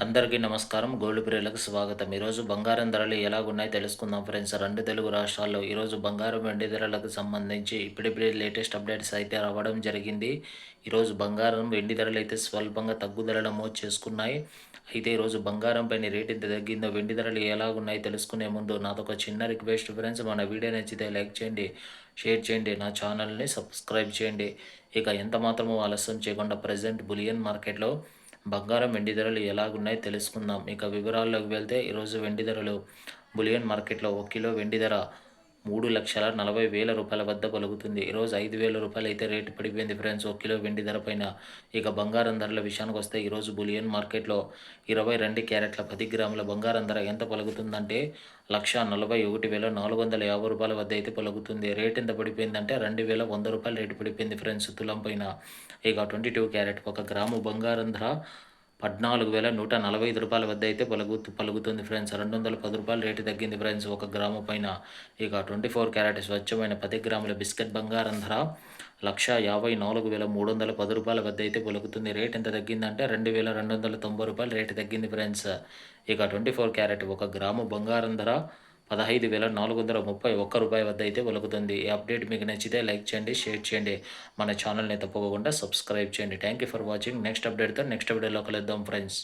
అందరికీ నమస్కారం. గోల్డ్ ప్రియులకు స్వాగతం. ఈరోజు బంగారం ధరలు ఎలాగున్నాయో తెలుసుకుందాం ఫ్రెండ్స్. రెండు తెలుగు రాష్ట్రాల్లో ఈరోజు బంగారం వెండి ధరలకు సంబంధించి ఇప్పుడిప్పుడే లేటెస్ట్ అప్డేట్స్ అయితే రావడం జరిగింది. ఈరోజు బంగారం వెండి ధరలు అయితే స్వల్పంగా తగ్గుదల నమోదు చేసుకున్నాయి. అయితే ఈరోజు బంగారం పైన రేట్ ఎంత తగ్గిందో వెండి ధరలు ఎలాగున్నాయో తెలుసుకునే ముందు నాదొక చిన్న రిక్వెస్ట్ ఫ్రెండ్స్. మన వీడియో నచ్చితే లైక్ చేయండి షేర్ చేయండి నా ఛానల్ని సబ్స్క్రైబ్ చేయండి. ఇక ఎంత మాత్రమో ఆలస్యం చేయకుండా ప్రజెంట్ బులియన్ మార్కెట్లో బంగారం వెండి ధరలు ఎలాగున్నాయో తెలుసుకుందాం. ఇక వివరాల్లోకి వెళ్తే ఈరోజు వెండి ధరలు బులియన్ మార్కెట్లో ఒక కిలో వెండి ధర మూడు లక్షల నలభై వేల రూపాయల వద్ద పలుకుతుంది. ఈరోజు ఐదు వేల రూపాయలు అయితే రేటు పడిపోయింది ఫ్రెండ్స్. ఒక కిలో వెండి ధర పైన ఇక బంగారం ధరల విషయానికి వస్తే ఈరోజు బులియన్ మార్కెట్లో ఇరవై రెండు క్యారెట్ల పది గ్రాముల బంగారం ధర ఎంత పలుకుతుందంటే లక్ష నలభై ఒకటి వేల నాలుగు వందల యాభై రూపాయల వద్ద అయితే పలుకుతుంది. రేట్ ఎంత పడిపోయిందంటే రెండు వేల వంద రూపాయలు రేటు పడిపోయింది ఫ్రెండ్స్. తులం పైన ఇక ట్వంటీ టూ క్యారెట్ ఒక గ్రాము బంగారం ధర పద్నాలుగు వేల నూట నలభై ఐదు రూపాయల వద్ద అయితే పలుగు పలుకుతుంది ఫ్రెండ్స్ రెండు వందల పది రూపాయలు రేటు తగ్గింది ఫ్రెండ్స్ ఒక గ్రాము పైన ఇక ట్వంటీ ఫోర్ క్యారెట్ స్వచ్ఛమైన పది గ్రాముల బిస్కెట్ బంగారం ధర లక్ష యాభై నాలుగు వేల మూడు వందల పది రూపాయల వద్ద అయితే పలుకుతుంది రేట్ ఎంత తగ్గిందంటే రెండు వేల రెండు వందల తొంభై రూపాయలు రేటు తగ్గింది ఫ్రెండ్స్ ఇక ట్వంటీ ఫోర్ క్యారెట్ ఒక గ్రాము బంగారం ధర పదహైదు వేల నాలుగు వందల ముప్పై ఒక్క రూపాయి వద్ద అయితే పలుకుతుంది ఈ అప్డేట్ మీకు నచ్చితే లైక్ చేయండి షేర్ చేయండి. మన ఛానల్ని తప్పకుండా సబ్స్క్రైబ్ చేయండి. Thank you for watching next అప్డేట్తో next వీడియోలో కలుద్దాం ఫ్రెండ్స్